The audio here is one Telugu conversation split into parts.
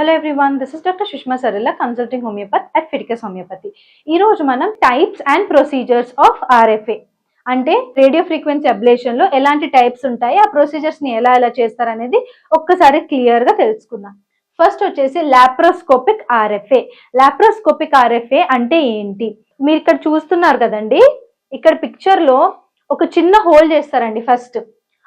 Hello everyone this is doctor Sushma Sarilla consulting homeopathy at ఫిటికస్ homeopathy ఈ రోజు మనం types and procedures of RFA అంటే రేడియో ఫ్రీక్వెన్సీ అబ్లేషన్లో ఎలాంటి టైప్స్ ఉంటాయి ఆ ప్రొసీజర్స్ని ఎలా ఎలా చేస్తారు అనేది ఒక్కసారి క్లియర్గా తెలుసుకుందాం. ఫస్ట్ వచ్చేసి లాప్రోస్కోపిక్ ఆర్ఎఫ్ఏ లాప్రోస్కోపిక్ ఆర్ఎఫ్ఏ అంటే ఏంటి? మీరు ఇక్కడ చూస్తున్నారు కదండి ఇక్కడ పిక్చర్లో ఒక చిన్న హోల్ చేస్తారండి ఫస్ట్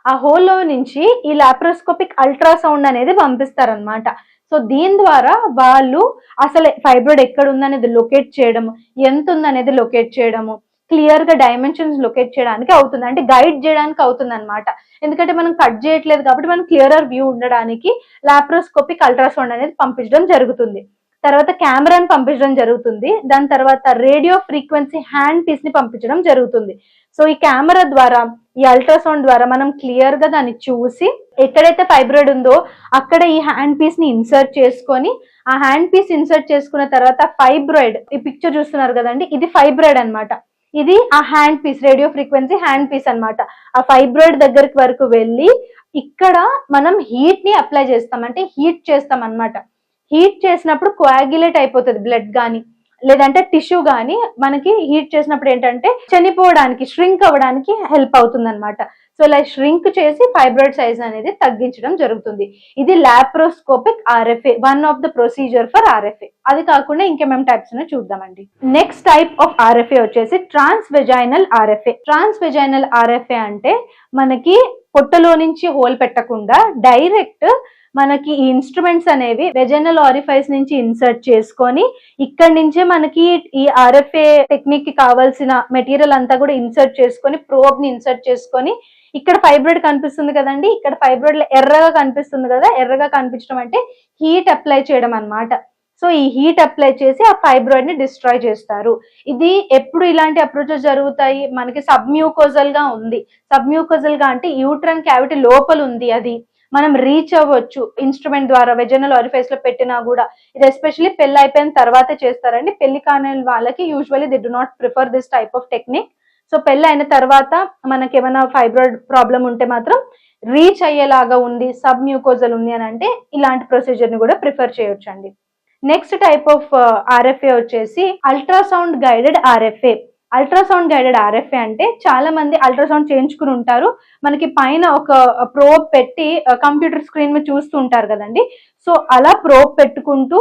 ఆ హోల్లో నుంచి ఈ లాప్రోస్కోపిక్ అల్ట్రాసౌండ్ అనేది పంపిస్తారనమాట సో దీని ద్వారా వాళ్ళు అసలు ఫైబ్రాయిడ్ ఎక్కడ ఉందనేది లొకేట్ చేయడము ఎంత ఉందనేది లొకేట్ చేయడము క్లియర్గా డైమెన్షన్స్ లొకేట్ చేయడానికి అవుతుంది. అంటే గైడ్ చేయడానికి అవుతుంది అనమాట ఎందుకంటే మనం కట్ చేయట్లేదు కాబట్టి మనం క్లియరర్ వ్యూ ఉండడానికి లాప్రోస్కోపిక్ అల్ట్రాసౌండ్ అనేది పంపించడం జరుగుతుంది. తర్వాత కెమెరాను పంపించడం జరుగుతుంది. దాని తర్వాత రేడియో ఫ్రీక్వెన్సీ హ్యాండ్ పీస్ని పంపించడం జరుగుతుంది. సో ఈ కెమెరా ద్వారా ఈ అల్ట్రాసౌండ్ ద్వారా మనం క్లియర్గా దాన్ని చూసి ఎక్కడైతే ఫైబ్రాయిడ్ ఉందో అక్కడ ఈ హ్యాండ్ పీస్ని ఇన్సర్ట్ చేసుకొని ఆ హ్యాండ్ పీస్ ఇన్సర్ట్ చేసుకున్న తర్వాత ఫైబ్రాయిడ్ ఈ పిక్చర్ చూస్తున్నారు కదండి ఇది ఫైబ్రాయిడ్ అన్నమాట. ఇది ఆ hand piece radio frequency hand piece అన్నమాట. ఆ ఫైబ్రాయిడ్ దగ్గరికి వరకు వెళ్ళి ఇక్కడ మనం హీట్ని అప్లై చేస్తాం. అంటే హీట్ చేస్తాం అన్నమాట. హీట్ చేసినప్పుడు కోయాగ్యులేట్ అయిపోతుంది బ్లడ్ కానీ లేదంటే టిష్యూ కానీ మనకి హీట్ చేసినప్పుడు ఏంటంటే చనిపోవడానికి ష్రింక్ అవ్వడానికి హెల్ప్ అవుతుంది అనమాట సో ఇలా ష్రింక్ చేసి ఫైబ్రాయిడ్ సైజ్ అనేది తగ్గించడం జరుగుతుంది. ఇది laparoscopic RFA one of the procedure for RFA అది కాకుండా ఇంకేమేం టైప్స్ చూద్దామండి. నెక్స్ట్ టైప్ ఆఫ్ ఆర్ఎఫ్ఏ వచ్చేసి transvaginal RFA transvaginal RFA అంటే మనకి పొట్టలో నుంచి హోల్ పెట్టకుండా డైరెక్ట్ మనకి ఈ ఇన్స్ట్రుమెంట్స్ అనేవి వెజనల్ ఆరిఫైస్ నుంచి ఇన్సర్ట్ చేసుకొని ఇక్కడ నుంచే మనకి ఈ ఆర్ఎఫ్ఏ టెక్నిక్కి కావాల్సిన మెటీరియల్ అంతా కూడా ఇన్సర్ట్ చేసుకొని ప్రోబ్ని ఇన్సర్ట్ చేసుకొని ఇక్కడ ఫైబ్రాయిడ్ కనిపిస్తుంది కదండి. ఇక్కడ ఫైబ్రాయిడ్ ఎర్రగా కనిపిస్తుంది కదా. ఎర్రగా కనిపించడం అంటే హీట్ అప్లై చేయడం అన్నమాట. సో ఈ హీట్ అప్లై చేసి ఆ ఫైబ్రాయిడ్ని డిస్ట్రాయ్ చేస్తారు. ఇది ఎప్పుడు ఇలాంటి అప్రోచెస్ జరుగుతాయి? మనకి సబ్మ్యూకోజల్గా ఉంది. సబ్మ్యూకోజల్గా అంటే యూట్రన్ క్యావిటీ లోపల ఉంది అది. మనం రీచ్ అవ్వచ్చు ఇన్స్ట్రుమెంట్ ద్వారా వెజనల్ ఆరిఫైస్లో పెట్టినా కూడా. ఇది ఎస్పెషల్లీ పెళ్ళి అయిపోయిన తర్వాత చేస్తారండి. పెళ్ళి కాని వాళ్ళకి usually they do not prefer this type of technique so పెళ్ళి అయిన తర్వాత మనకి ఏమైనా ఫైబ్రాయిడ్ ప్రాబ్లం ఉంటే మాత్రం రీచ్ అయ్యేలాగా ఉంది సబ్ మ్యూకోజల్ ఉంది అని అంటే ఇలాంటి ప్రొసీజర్ని కూడా ప్రిఫర్ చేయొచ్చు అండి నెక్స్ట్ టైప్ ఆఫ్ ఆర్ఎఫ్ఏ వచ్చేసి ultrasound guided RFA ultrasound guided RFA అంటే చాలా మంది అల్ట్రాసౌండ్ చేయించుకుని ఉంటారు. మనకి పైన ఒక ప్రోబ్ పెట్టి కంప్యూటర్ స్క్రీన్ మీద చూస్తూ ఉంటారు కదండి. సో అలా ప్రోబ్ పెట్టుకుంటూ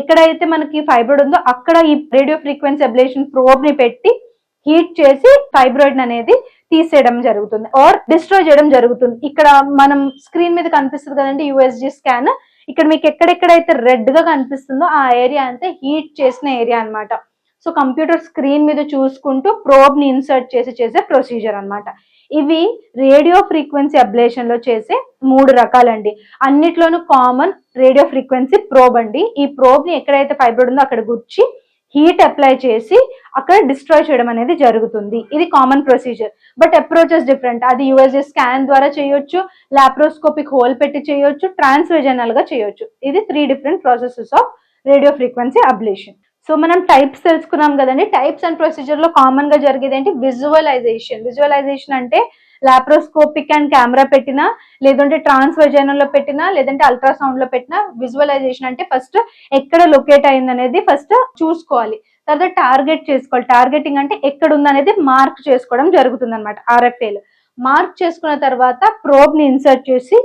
ఎక్కడైతే మనకి ఫైబ్రాయిడ్ ఉందో అక్కడ ఈ రేడియో ఫ్రీక్వెన్సీ అబ్లేషన్ ప్రోబ్ని పెట్టి హీట్ చేసి ఫైబ్రాయిడ్ అనేది తీసేయడం జరుగుతుంది. ఆర్ డిస్ట్రాయ్ చేయడం జరుగుతుంది. ఇక్కడ మనం స్క్రీన్ మీద కనిపిస్తుంది కదండి యూఎస్జి స్కాన్ ఇక్కడ మీకు ఎక్కడెక్కడైతే రెడ్గా కనిపిస్తుందో ఆ ఏరియా అంతా హీట్ చేసిన ఏరియా అన్నమాట. సో కంప్యూటర్ స్క్రీన్ మీద చూసుకుంటూ ప్రోబ్ని ఇన్సర్ట్ చేసి చేసే ప్రొసీజర్ అన్నమాట. ఇవి రేడియో ఫ్రీక్వెన్సీ అబ్లేషన్లో చేసే మూడు రకాలండి. అన్నిట్లోనూ కామన్ రేడియో ఫ్రీక్వెన్సీ ప్రోబ్ అండి. ఈ ప్రోబ్ని ఎక్కడైతే ఫైబ్రోడ్ ఉందో అక్కడ గుర్చి హీట్ అప్లై చేసి అక్కడ డిస్ట్రాయ్ చేయడం అనేది జరుగుతుంది. ఇది common procedure. But approaches different. అది యూఎస్ఏ స్కాన్ ద్వారా చేయొచ్చు లాప్రోస్కోపిక్ హోల్ పెట్టి చేయొచ్చు ట్రాన్స్వెజనల్గా చేయొచ్చు. ఇది three different processes of radio frequency ablation. So మనం టైప్స్ తెలుసుకున్నాం కదండి. టైప్స్ అండ్ ప్రొసీజర్లో కామన్గా జరిగేది ఏంటి? విజువలైజేషన్. విజువలైజేషన్ అంటే లాప్రోస్కోపిక్ అండ్ కెమెరా పెట్టినా లేదంటే ట్రాన్స్ పెట్టినా లేదంటే అల్ట్రాసౌండ్లో పెట్టినా విజువలైజేషన్ అంటే ఫస్ట్ ఎక్కడ లొకేట్ అయింది అనేది ఫస్ట్ చూసుకోవాలి. తర్వాత టార్గెట్ చేసుకోవాలి. టార్గెటింగ్ అంటే ఎక్కడ ఉందనేది మార్క్ చేసుకోవడం జరుగుతుంది అనమాట ఆర్ఎఫ్ఏలు మార్క్ చేసుకున్న తర్వాత ప్రోబ్ని ఇన్సర్ట్ చేసి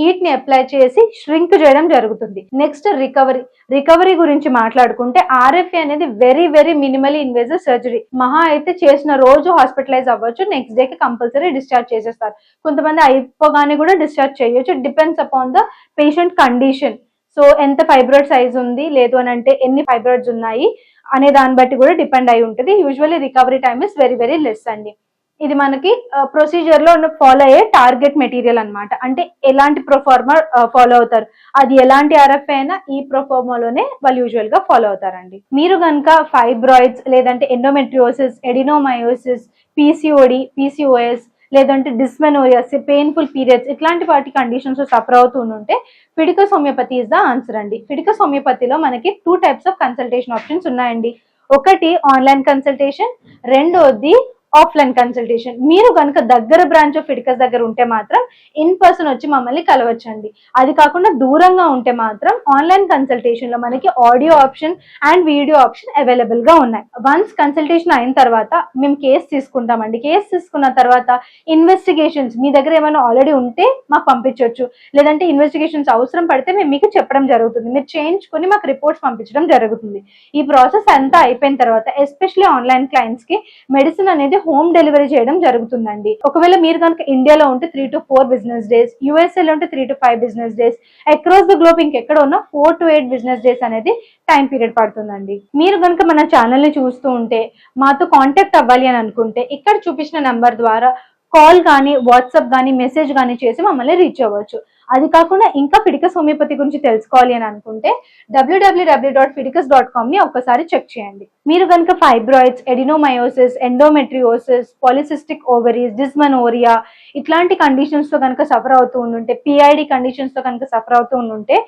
హీట్ని అప్లై చేసి ష్రింక్ చేయడం జరుగుతుంది. నెక్స్ట్ రికవరీ రికవరీ గురించి మాట్లాడుకుంటే ఆర్ఎఫ్ఏ అనేది very very minimally invasive surgery మహా అయితే చేసిన రోజు హాస్పిటలైజ్ అవ్వచ్చు నెక్స్ట్ డే కి కంపల్సరీ డిశ్చార్జ్ చేసేస్తారు. కొంతమంది అయిపోగానే కూడా డిశ్చార్జ్ చేయొచ్చు. Depends upon the patient condition so ఎంత ఫైబ్రాయిడ్ సైజ్ ఉంది లేదు అని అంటే ఎన్ని ఫైబ్రాయిడ్స్ ఉన్నాయి అనే దాన్ని బట్టి కూడా డిపెండ్ అయి ఉంటుంది. Usually recovery time is very very less అండి. ఇది మనకి ప్రొసీజర్లో ఫాలో అయ్యే టార్గెట్ మెటీరియల్ అనమాట అంటే ఎలాంటి ప్రొఫార్మర్ ఫాలో అవుతారు. అది ఎలాంటి ఆర్ఎఫ్ అయినా ఈ ప్రొఫార్మాలోనే వాళ్ళు యూజువల్గా ఫాలో అవుతారండి. మీరు కనుక ఫైబ్రాయిడ్స్ లేదంటే ఎండోమెట్రియోసిస్ ఎడినోమయోసిస్ పీసీఓడి పీసీఓఎస్ లేదంటే డిస్మెనోరియాస్ పెయిన్ఫుల్ పీరియడ్స్ ఇట్లాంటి వాటి కండిషన్స్ సఫర్ అవుతూ ఉంటే Fidicus homeopathy is the answer అండి. ఫిడికస్ హోమియోపతిలో మనకి two types of consultation options ఉన్నాయండి. ఒకటి ఆన్లైన్ కన్సల్టేషన్ రెండోది ఆఫ్లైన్ కన్సల్టేషన్ మీరు కనుక దగ్గర బ్రాంచ్ ఆఫ్ ఫిడికస్ దగ్గర ఉంటే మాత్రం ఇన్ పర్సన్ వచ్చి మమ్మల్ని కలవచ్చండి. అది కాకుండా దూరంగా ఉంటే మాత్రం ఆన్లైన్ కన్సల్టేషన్లో మనకి audio option and video option అవైలబుల్గా ఉన్నాయి. వన్స్ కన్సల్టేషన్ అయిన తర్వాత మేము కేసు తీసుకుంటామండి. కేసు తీసుకున్న తర్వాత ఇన్వెస్టిగేషన్స్ మీ దగ్గర ఏమైనా ఆల్రెడీ ఉంటే మాకు పంపించవచ్చు లేదంటే ఇన్వెస్టిగేషన్స్ అవసరం పడితే మేము మీకు చెప్పడం జరుగుతుంది. మీరు చేయించుకొని మాకు రిపోర్ట్స్ పంపించడం జరుగుతుంది. ఈ ప్రాసెస్ అంతా అయిపోయిన తర్వాత ఎస్పెషల్లీ ఆన్లైన్ క్లయింట్స్కి మెడిసిన్ అనేది హోమ్ డెలివరీ చేయడం జరుగుతుందండి. ఒకవేళ మీరు కనుక ఇండియాలో ఉంటే three to four business days యూఎస్ఏలో ఉంటే three to five business days across the globe ఇంకెక్కడ ఉన్నా four to eight business days అనేది టైం పీరియడ్ పడుతుందండి. మీరు కనుక మన ఛానల్ని చూస్తూ ఉంటే మాతో కాంటాక్ట్ అవ్వాలి అని అనుకుంటే ఇక్కడ చూపించిన నెంబర్ ద్వారా కాల్ కానీ వాట్సాప్ కానీ మెసేజ్ కానీ చేసి మమ్మల్ని రీచ్ అవ్వచ్చు. అది కాకుండా ఇంకా ఫిడికస్ హోమియోపతి గురించి తెలుసుకోవాలి అని అనుకుంటే W W W dot Fidicus dot కామ్ని ఒక్కసారి చెక్ చేయండి. మీరు కనుక fibroids adenomyosis endometriosis polycystic ovaries dysmenorrhoea ఇట్లాంటి కండిషన్స్తో కనుక సఫర్ అవుతూ ఉండుంటే పిఐడి కండిషన్స్తో కనుక సఫర్ అవుతూ ఉండుంటే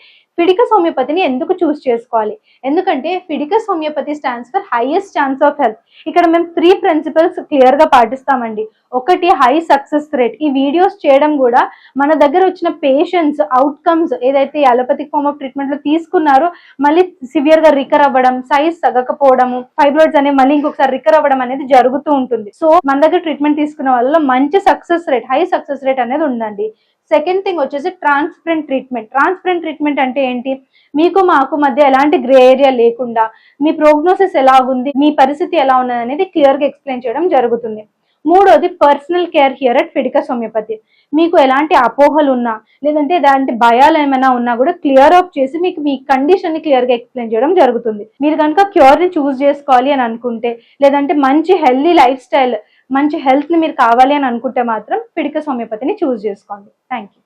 ఫిడికస్ హోమియోపతిని ఎందుకు చూస్ చేసుకోవాలి? ఎందుకంటే Fidicus homeopathy stands for highest chance of health ఇక్కడ మేము త్రీ ప్రిన్సిపల్స్ క్లియర్గా పాటిస్తామండి. ఒకటి హై సక్సెస్ రేట్ ఈ వీడియోస్ చేయడం కూడా మన దగ్గర వచ్చిన పేషెంట్స్ అవుట్కమ్స్ ఏదైతే అలోపతిక్ ఫార్మ్ ఆఫ్ ట్రీట్మెంట్లో తీసుకున్నారో మళ్ళీ సివియర్గా రికర్ అవ్వడం సైజ్ తగ్గకపోవడము ఫైబ్రాయిడ్స్ అనేవి మళ్ళీ ఇంకొకసారి రికర్ అవ్వడం అనేది జరుగుతూ ఉంటుంది. సో మన దగ్గర ట్రీట్మెంట్ తీసుకున్న వాళ్ళలో మంచి success rate high success rate అనేది ఉందండి. సెకండ్ థింగ్ వచ్చేసి ట్రాన్స్పరెంట్ ట్రీట్మెంట్. ట్రాన్స్పరెంట్ ట్రీట్మెంట్ అంటే ఏంటి? మీకు మాకు మధ్య ఎలాంటి గ్రే ఏరియా లేకుండా మీ ప్రోగ్నోసిస్ ఎలాగుంది? మీ పరిస్థితి ఎలా ఉన్నది అనేది క్లియర్గా ఎక్స్ప్లెయిన్ చేయడం జరుగుతుంది. మూడోది personal care here at Fidicus homeopathy మీకు ఎలాంటి అపోహలు ఉన్నా లేదంటే ఎలాంటి భయాలు ఏమైనా ఉన్నా కూడా క్లియర్ అప్ చేసి మీకు మీ కండిషన్ని క్లియర్గా ఎక్స్ప్లెయిన్ చేయడం జరుగుతుంది. మీరు కనుక క్యూర్ని చూస్ చేసుకోవాలి అని అనుకుంటే లేదంటే మంచి హెల్దీ లైఫ్ స్టైల్ మంచి హెల్త్ని మీరు కావాలి అని అనుకుంటే మాత్రం ఫిడికస్ హోమియోపతిని చూస్ చేసుకోండి. Thank you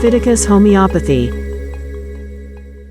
Fiticus Homeopathy